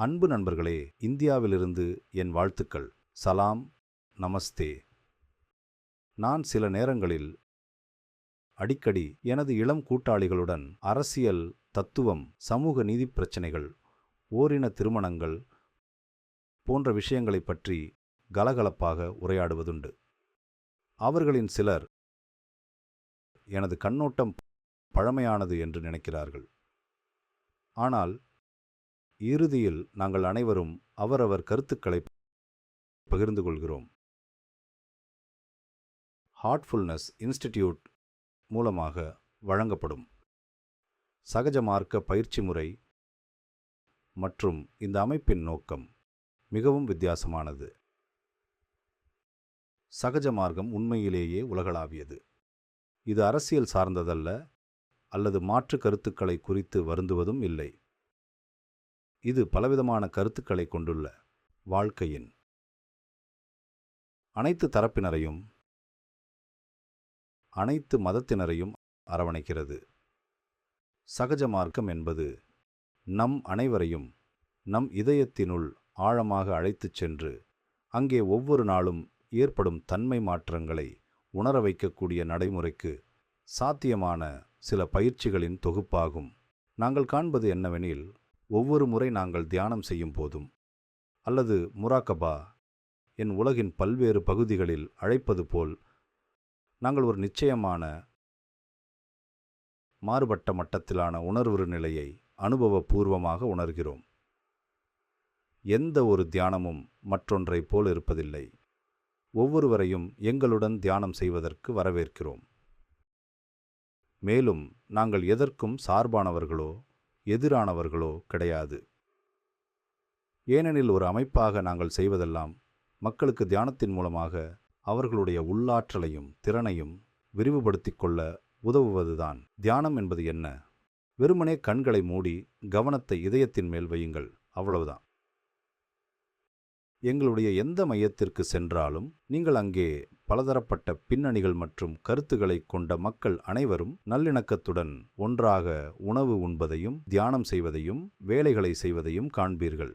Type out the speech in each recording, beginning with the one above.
அன்பு நண்பர்களே இந்தியாவிலிருந்து என் வாழ்த்துக்கள். சலாம். நமஸ்தே. நான் சில நேரங்களில் அடிக்கடி எனது இளம் கூட்டாளிகளுடன் அரசியல் தத்துவம் சமூக நீதி பிரச்சினைகள் ஓரின திருமணங்கள் போன்ற விஷயங்களைப் பற்றி கலகலப்பாக உரையாடுவதுண்டு. அவர்களின் சிலர் எனது கண்ணோட்டம் பழமையானது என்று நினைக்கிறார்கள். ஆனால் இறுதியில் நாங்கள் அனைவரும் அவரவர் கருத்துக்களை பகிர்ந்து கொள்கிறோம். ஹார்ட்ஃபுல்னஸ் இன்ஸ்டிடியூட் மூலமாக வழங்கப்படும். சகஜ மார்க்க பயிற்சி முறை மற்றும் இந்த அமைப்பின் நோக்கம் மிகவும் வித்தியாசமானது. சகஜ மார்க்கம் உண்மையிலேயே உலகளாவியது. இது அரசியல் சார்ந்ததல்ல அல்லது மாற்று கருத்துக்களை குறித்து வருந்துவதும் இல்லை. இது பலவிதமான கருத்துக்களை கொண்டுள்ள வாழ்க்கையின் அனைத்து தரப்பினரையும் அனைத்து மதத்தினரையும் அரவணைக்கிறது. சகஜ மார்க்கம் என்பது நம் அனைவரையும் நம் இதயத்தினுள் ஆழமாக அழைத்துச் சென்று அங்கே ஒவ்வொரு நாளும் ஏற்படும் தன்மை மாற்றங்களை உணர வைக்கக்கூடிய நடைமுறைக்கு சாத்தியமான சில பயிற்சிகளின் தொகுப்பாகும். நாங்கள் காண்பது என்னவெனில் ஒவ்வொரு முறை நாங்கள் தியானம் செய்யும் போதும் அல்லது முராக்கபா என் உலகின் பல்வேறு பகுதிகளில் அழைப்பது போல் நாங்கள் ஒரு நிச்சயமான மாறுபட்ட மட்டத்திலான உணர்வு நிலையை அனுபவபூர்வமாக உணர்கிறோம். எந்த ஒரு தியானமும் மற்றொன்றைப் போல் இருப்பதில்லை. ஒவ்வொருவரையும் எங்களுடன் தியானம் செய்வதற்கு வரவேற்கிறோம். மேலும் நாங்கள் எதற்கும் சார்பானவர்களோ எதிரானவர்களோ கிடையாது. ஏனெனில் ஒரு அமைப்பாக நாங்கள் செய்வதெல்லாம் மக்களுக்கு தியானத்தின் மூலமாக அவர்களுடைய உள்ளாற்றலையும் திறனையும் விரிவுபடுத்திக் கொள்ள உதவுவதுதான். தியானம் என்பது என்ன? வெறுமனே கண்களை மூடி கவனத்தை இதயத்தின் மேல் வையுங்கள். அவ்வளவுதான். எங்களுடைய எந்த மையத்திற்கு சென்றாலும் நீங்கள் அங்கே பலதரப்பட்ட பின்னணிகள் மற்றும் கருத்துக்களை கொண்ட மக்கள் அனைவரும் நல்லிணக்கத்துடன் ஒன்றாக உணவு உண்பதையும் தியானம் செய்வதையும் வேலைகளை செய்வதையும் காண்பீர்கள்.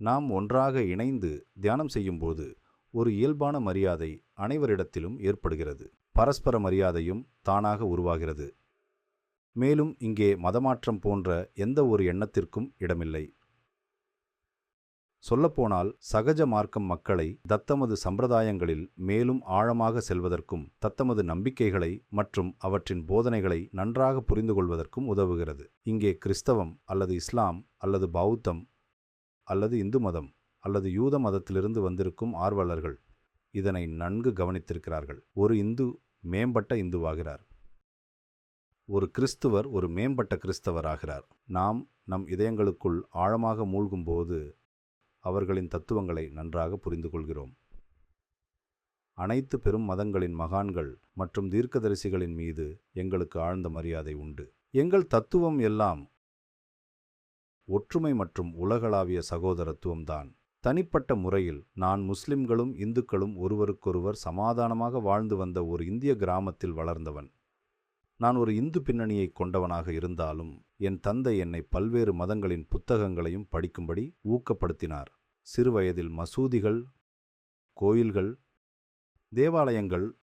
நாம் ஒன்றாக இணைந்து தியானம் செய்யும்போது ஒரு இயல்பான மரியாதை அனைவரிடத்திலும் ஏற்படுகிறது. பரஸ்பர மரியாதையும் தானாக உருவாகிறது. மேலும் இங்கே மதமாற்றம் போன்ற எந்த ஒரு எண்ணத்திற்கும் இடமில்லை. சொல்லப்போனால் சகஜ மார்க்கம் மக்களை தத்தமது சம்பிரதாயங்களில் மேலும் ஆழமாக செல்வதற்கும் தத்தமது நம்பிக்கைகளை மற்றும் அவற்றின் போதனைகளை நன்றாக புரிந்து கொள்வதற்கும் உதவுகிறது. இங்கே கிறிஸ்தவம் அல்லது இஸ்லாம் அல்லது பௌத்தம் அல்லது இந்து மதம் அல்லது யூத மதத்திலிருந்து வந்திருக்கும் ஆர்வலர்கள் இதனை நன்கு கவனித்திருக்கிறார்கள். ஒரு இந்து மேம்பட்ட இந்துவாகிறார். ஒரு கிறிஸ்துவர் ஒரு மேம்பட்ட கிறிஸ்தவராகிறார். நாம் நம் இதயங்களுக்குள் ஆழமாக மூழ்கும்போது அவர்களின் தத்துவங்களை நன்றாக புரிந்து கொள்கிறோம் அனைத்து பெரும் மதங்களின் மகான்கள் மற்றும் தீர்க்கதரிசிகளின் மீது எங்களுக்கு ஆழ்ந்த மரியாதை உண்டு. எங்கள் தத்துவம் எல்லாம் ஒற்றுமை மற்றும் உலகளாவிய சகோதரத்துவம்தான். தனிப்பட்ட முறையில் நான் முஸ்லிம்களும் இந்துக்களும் ஒருவருக்கொருவர் சமாதானமாக வாழ்ந்து வந்த ஒரு இந்திய கிராமத்தில் வளர்ந்தவன். நான் ஒரு இந்து பின்னணியை கொண்டவனாக இருந்தாலும் என் தந்தை என்னை பல்வேறு மதங்களின் புத்தகங்களையும் படிக்கும்படி ஊக்கப்படுத்தினார். சிறுவயதில் மசூதிகள் கோயில்கள் தேவாலயங்கள்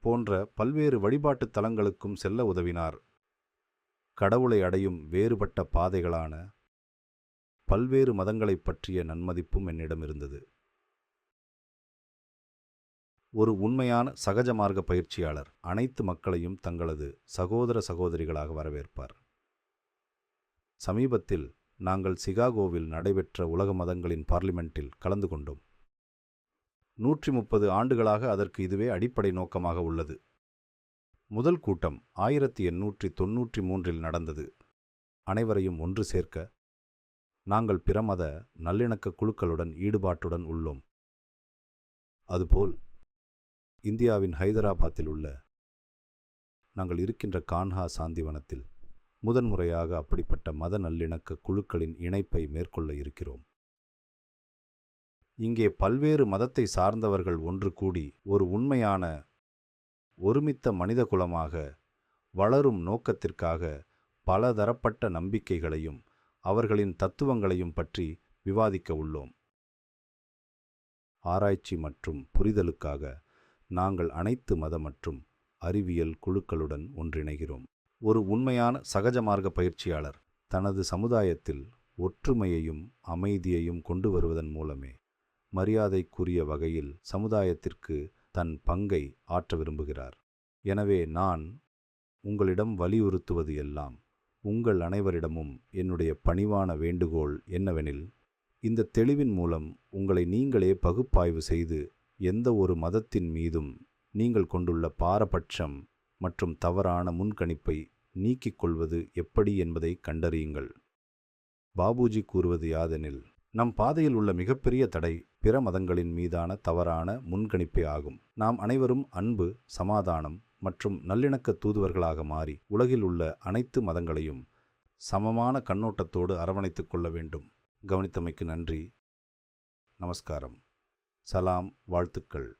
போன்ற பல்வேறு வழிபாட்டுத் தலங்களுக்கும் செல்ல உதவினார். கடவுளை அடையும் வேறுபட்ட பாதைகளான பல்வேறு மதங்களைப் பற்றிய நன்மதிப்பும் என்னிடம் இருந்தது. ஒரு உண்மையான சகஜ மார்க்க பயிற்சியாளர் அனைத்து மக்களையும் தங்களது சகோதர சகோதரிகளாக வரவேற்பார். சமீபத்தில் நாங்கள் சிகாகோவில் நடைபெற்ற உலக மதங்களின் பார்லிமெண்ட்டில் கலந்து கொண்டோம். நூற்றி முப்பது ஆண்டுகளாக அதற்கு இதுவே அடிப்படை நோக்கமாக உள்ளது. முதல் கூட்டம் ஆயிரத்தி எண்ணூற்றி தொன்னூற்றி மூன்றில் நடந்தது. அனைவரையும் ஒன்று சேர்க்க நாங்கள் பிறமத நல்லிணக்க குழுக்களுடன் ஈடுபாட்டுடன் உள்ளோம். அதுபோல் இந்தியாவின் ஹைதராபாத்தில் உள்ள நாங்கள் இருக்கின்ற கான்ஹா சாந்திவனத்தில் முதன்முறையாக அப்படிப்பட்ட மத நல்லிணக்க குழுக்களின் இணைப்பை மேற்கொள்ள இருக்கிறோம். இங்கே பல்வேறு மதத்தை சார்ந்தவர்கள் ஒன்று கூடி ஒரு உண்மையான ஒருமித்த மனித குலமாக வளரும் நோக்கத்திற்காக பலதரப்பட்ட நம்பிக்கைகளையும் அவர்களின் தத்துவங்களையும் பற்றி விவாதிக்க உள்ளோம். ஆராய்ச்சி மற்றும் புரிதலுக்காக நாங்கள் அனைத்து மத மற்றும் அறிவியல் குழுக்களுடன் ஒன்றிணைகிறோம். ஒரு உண்மையான சகஜ மார்க்க பயிற்சியாளர் தனது சமுதாயத்தில் ஒற்றுமையையும் அமைதியையும் கொண்டு வருவதன் மூலமே மரியாதைக்குரிய வகையில் சமுதாயத்திற்கு தன் பங்கை ஆற்ற விரும்புகிறார். எனவே நான் உங்களிடம் வலியுறுத்துவது எல்லாம் உங்கள் அனைவரிடமும் என்னுடைய பணிவான வேண்டுகோள் என்னவெனில் இந்த தெளிவின் மூலம் உங்களை நீங்களே பகுப்பாய்வு செய்து எந்த ஒரு மதத்தின் மீதும் நீங்கள் கொண்டுள்ள பாரபட்சம் மற்றும் தவறான முன்கணிப்பை நீக்கிக் கொள்வது எப்படி என்பதை கண்டறியுங்கள். பாபுஜி கூறுவது யாதெனில் நம் பாதையில் உள்ள மிகப்பெரிய தடை பிற மதங்களின் மீதான தவறான முன்கணிப்பே ஆகும். நாம் அனைவரும் அன்பு சமாதானம் மற்றும் நல்லிணக்க தூதுவர்களாக மாறி உலகில் உள்ள அனைத்து மதங்களையும் சமமான கண்ணோட்டத்தோடு அரவணைத்துக் கொள்ள வேண்டும். கவனித்தமைக்கு நன்றி. நமஸ்காரம். சலாம் வாழ்த்துக்கள்.